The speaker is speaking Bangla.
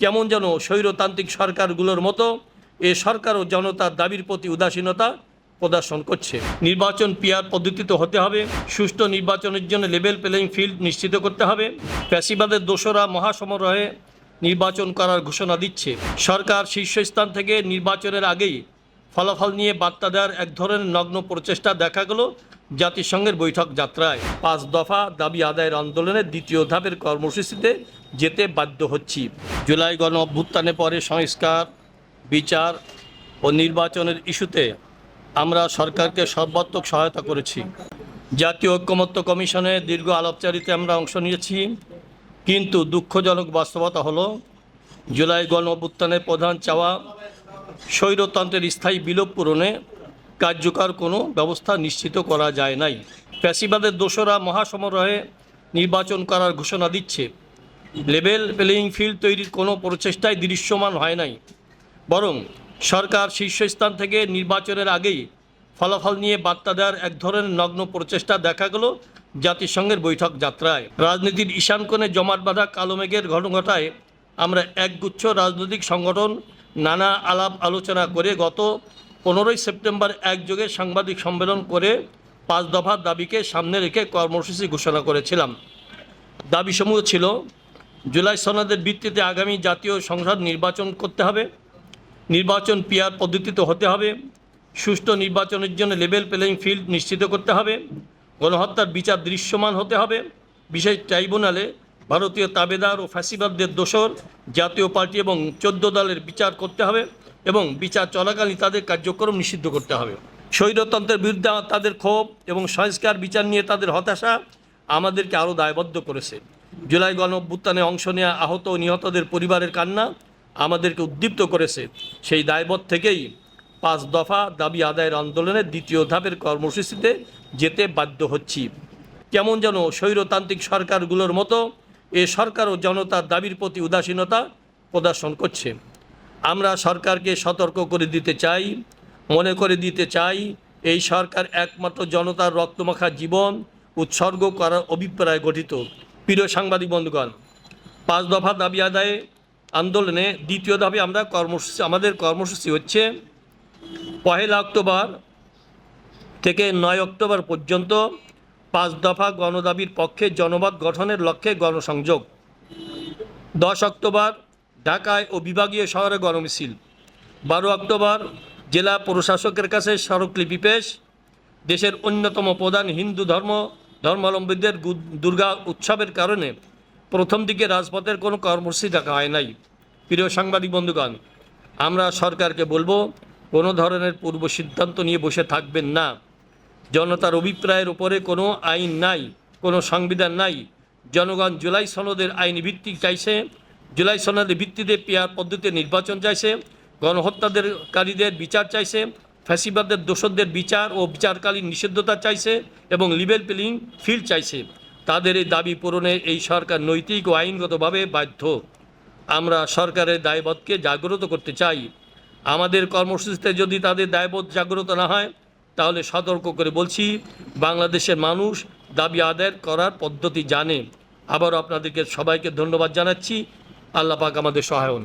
কেমন যেন স্বৈরতান্ত্রিক সরকারগুলোর মতো এ সরকারও জনতার দাবির প্রতি উদাসীনতা প্রদর্শন করছে। নির্বাচন পিয়ার পদ্ধতিতে হতে হবে, সুষ্ঠু নির্বাচনের জন্য লেভেল প্লেইং ফিল্ড নিশ্চিত করতে হবে প্যাসিবাদের দোসরা মহাসমারোহে নির্বাচন করার ঘোষণা দিচ্ছে। সরকার শীর্ষস্থান থেকে নির্বাচনের আগেই ফলাফল নিয়ে বার্তা দেওয়ার এক ধরনের নগ্ন প্রচেষ্টা দেখা গেল জাতিসংঘের বৈঠক যাত্রায়। পাঁচ দফা দাবি আদায়ের আন্দোলনের দ্বিতীয় ধাপের কর্মসূচিতে যেতে বাধ্য হচ্ছি। জুলাই গণ অভ্যুত্থানে পরে সংস্কার, বিচার ও নির্বাচনের ইস্যুতে আমরা সরকারকে সর্বাত্মক সহায়তা করেছি। জাতীয় ঐক্যমত্য কমিশনে দীর্ঘ আলাপচারিতে আমরা অংশ নিয়েছি। কিন্তু দুঃখজনক বাস্তবতা হলো, জুলাই গণ অভ্যুত্থানের প্রধান চাওয়া স্বৈরতন্ত্রের স্থায়ী বিলোপ পূরণে কার্যকর কোনো ব্যবস্থা নিশ্চিত করা যায় নাই। ফ্যাসিবাদের দোসরা মহাসমারোহে নির্বাচন করার ঘোষণা দিচ্ছে। লেভেল প্লেয়িং ফিল্ড তৈরির কোনো প্রচেষ্টাই দৃশ্যমান হয় নাই। বরং সরকার শীর্ষস্থান থেকে নির্বাচনের আগেই ফলাফল নিয়ে বার্তা দেওয়ার এক ধরনের নগ্ন প্রচেষ্টা দেখা গেল জাতিসংঘের বৈঠক যাত্রায়। রাজনীতির ঈশান কোণে জমাট বাঁধা কালো মেঘের আমরা একগুচ্ছ রাজনৈতিক সংগঠন নানা আলাপ আলোচনা করে গত পনেরোই সেপ্টেম্বর একযোগে সাংবাদিক সম্মেলন করে পাঁচ দফার দাবিকে সামনে রেখে কর্মসূচি ঘোষণা করেছিলাম। দাবিসমূহ ছিল জুলাই সনদের ভিত্তিতে আগামী জাতীয় সংসদ নির্বাচন করতে হবে। নির্বাচন পিয়ার পদ্ধতিতে হতে হবে। সুষ্ঠু নির্বাচনের জন্য লেভেল প্লেইং ফিল্ড নিশ্চিত করতে হবে। গণহত্যার বিচার দৃশ্যমান হতে হবে। বিশেষ ট্রাইব্যুনালে ভারতীয় তাবেদার ও ফ্যাসিবাদদের দোষর জাতীয় পার্টি এবং চোদ্দ দলের বিচার করতে হবে এবং বিচার চলাকালীন তাদের কার্যক্রম নিষিদ্ধ করতে হবে। স্বৈরতন্ত্রের বিরুদ্ধে তাদের ক্ষোভ এবং সংস্কার বিচার নিয়ে তাদের হতাশা আমাদেরকে আরও দায়বদ্ধ করেছে। জুলাই গণ অভ্যুত্থানে অংশ নেওয়া আহত ও নিহতদের পরিবারের কান্না আমাদেরকে উদ্দীপ্ত করেছে। সেই দায়বদ্ধ থেকেই পাঁচ দফা দাবি আদায়ের আন্দোলনের দ্বিতীয় ধাপের কর্মসূচিতে যেতে বাধ্য হচ্ছি। কেমন যেন স্বৈরতান্ত্রিক সরকারগুলোর মতো এ সরকারও জনতার দাবির প্রতি উদাসীনতা প্রদর্শন করছে। আমরা সরকারকে সতর্ক করে দিতে চাই, মনে করে দিতে চাই, এই সরকার একমাত্র জনতার রক্তমাখা জীবন উৎসর্গ করার অভিপ্রায় গঠিত। প্রিয় সাংবাদিক বন্ধুগণ, পাঁচ দফা দাবি আদায়ে আন্দোলনে দ্বিতীয় দাবি আমরা কর্মসূচি আমাদের কর্মসূচি হচ্ছে পহেলা অক্টোবর থেকে নয় অক্টোবর পর্যন্ত পাঁচ দফা গণদাবির পক্ষে জনমত গঠনের লক্ষ্যে গণসংযোগ। দশ অক্টোবর ঢাকায় ও বিভাগীয় শহরে গণমিছিল। বারো অক্টোবর জেলা প্রশাসকের কাছে স্মারকলিপি পেশ। দেশের অন্যতম প্রধান হিন্দু ধর্ম ধর্মাবলম্বীদের দুর্গা উৎসবের কারণে প্রথম দিকে রাজপথের কোনো কর্মসূচি দেখা হয় নাই। প্রিয় সাংবাদিক বন্ধুগণ, আমরা সরকারকে বলব, কোনো ধরনের পূর্ব সিদ্ধান্ত নিয়ে বসে থাকবেন না। জনতার অভিপ্রায়ের উপরে কোনো আইন নাই, কোনো সংবিধান নাই। জনগণ জুলাই সনদের আইনি ভিত্তি চাইছে, জুলাই সনদের ভিত্তিতে পেয়ার পদ্ধতিতে নির্বাচন চাইছে গণহত্যাদেরকারীদের বিচার চাইছে ফ্যাসিবাদের দোষরদের বিচার ও বিচারকালীন নিষিদ্ধতা চাইছে এবং লিবেল প্লেইং ফিল্ড চাইছে। তাদের এই দাবি পূরণে এই সরকার নৈতিক ও আইনগতভাবে বাধ্য। আমরা সরকারের দায়বদ্ধকে জাগ্রত করতে চাই। আমাদের কর্মসূচিতে যদি তাদের দায়বোধ জাগ্রত না হয়, তাহলে সতর্ক করে বলছি, বাংলাদেশের মানুষ দাবি আদায় করার পদ্ধতি জানে। আবারও আপনাদেরকে সবাইকে ধন্যবাদ জানাচ্ছি। আল্লাহ পাক আমাদের সহায়ন